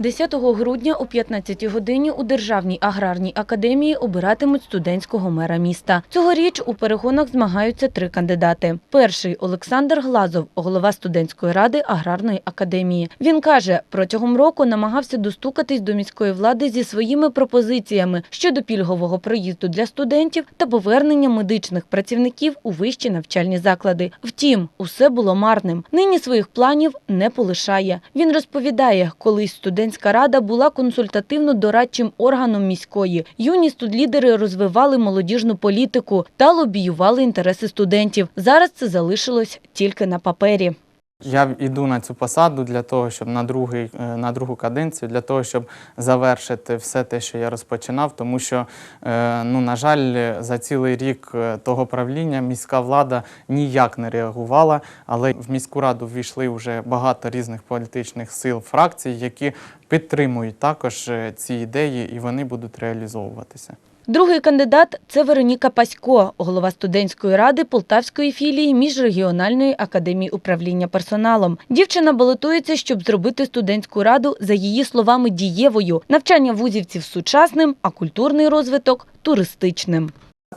10 грудня о 15 годині у Державній аграрній академії обиратимуть студентського мера міста. Цьогоріч у перегонах змагаються три кандидати. Перший – Олександр Глазов, голова студентської ради аграрної академії. Він каже, протягом року намагався достукатись до міської влади зі своїми пропозиціями щодо пільгового проїзду для студентів та повернення медичних працівників у вищі навчальні заклади. Втім, усе було марним. Нині своїх планів не полишає. Він розповідає, колись студентська рада була консультативно-дорадчим органом міської. Юні студлідери розвивали молодіжну політику та лобіювали інтереси студентів. Зараз це залишилось тільки на папері. Я йду на цю посаду для того, щоб на, другий, е, на другу каденцію, для того, щоб завершити все те, що я розпочинав, тому що, е, ну, на жаль, за цілий рік е, того правління міська влада ніяк не реагувала, але в міську раду ввійшли вже багато різних політичних сил, фракцій, які підтримують також ці ідеї і вони будуть реалізовуватися. Другий кандидат – це Вероніка Пасько, голова студентської ради Полтавської філії Міжрегіональної академії управління персоналом. Дівчина балотується, щоб зробити студентську раду, за її словами, дієвою, навчання вузівців сучасним, а культурний розвиток – туристичним.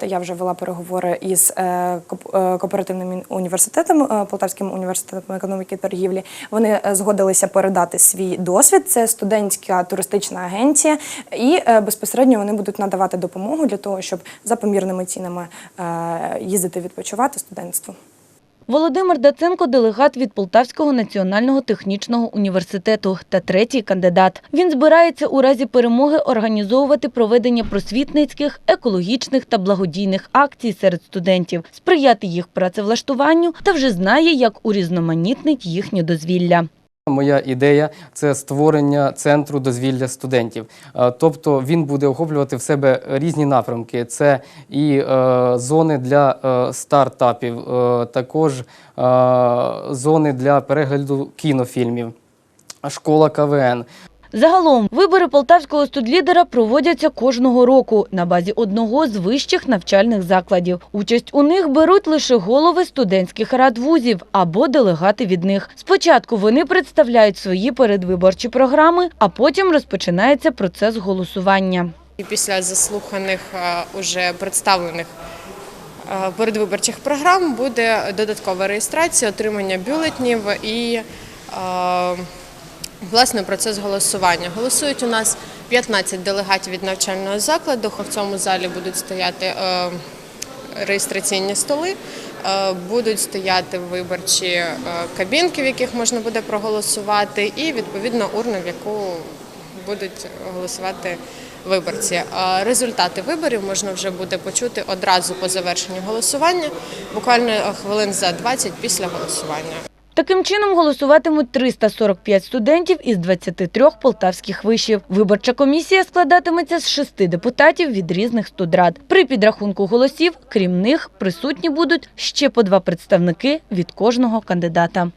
Я вже вела переговори із е, е, кооперативним університетом, е, Полтавським університетом економіки і торгівлі. Вони згодилися передати свій досвід. Це студентська туристична агенція, і безпосередньо вони будуть надавати допомогу для того, щоб за помірними цінами їздити відпочивати студентству. Володимир Даценко – делегат від Полтавського національного технічного університету та третій кандидат. Він збирається у разі перемоги організовувати проведення просвітницьких, екологічних та благодійних акцій серед студентів, сприяти їх працевлаштуванню та вже знає, як урізноманітнить їхнє дозвілля. Моя ідея це створення центру дозвілля студентів. Е, Тобто він буде охоплювати в себе різні напрямки. Це і е, зони для е, стартапів, також зони для перегляду кінофільмів, школа КВН. Загалом, вибори полтавського студлідера проводяться кожного року на базі одного з вищих навчальних закладів. Участь у них беруть лише голови студентських рад вузів або делегати від них. Спочатку вони представляють свої передвиборчі програми, а потім розпочинається процес голосування. Після заслуханих е, уже представлених е, передвиборчих програм буде додаткова реєстрація, отримання бюлетнів і е, власне процес голосування. Голосують у нас 15 делегатів від навчального закладу. В цьому залі будуть стояти е, реєстраційні столи. е, Будуть стояти виборчі е, кабінки, в яких можна буде проголосувати, і відповідно урна, в яку будуть голосувати виборці. Результати виборів можна вже буде почути одразу по завершенню голосування, буквально хвилин за 20 після голосування. Таким чином голосуватимуть 345 студентів із 23 полтавських вишів. Виборча комісія складатиметься з шести депутатів від різних студрад. При підрахунку голосів, крім них, присутні будуть ще по два представники від кожного кандидата.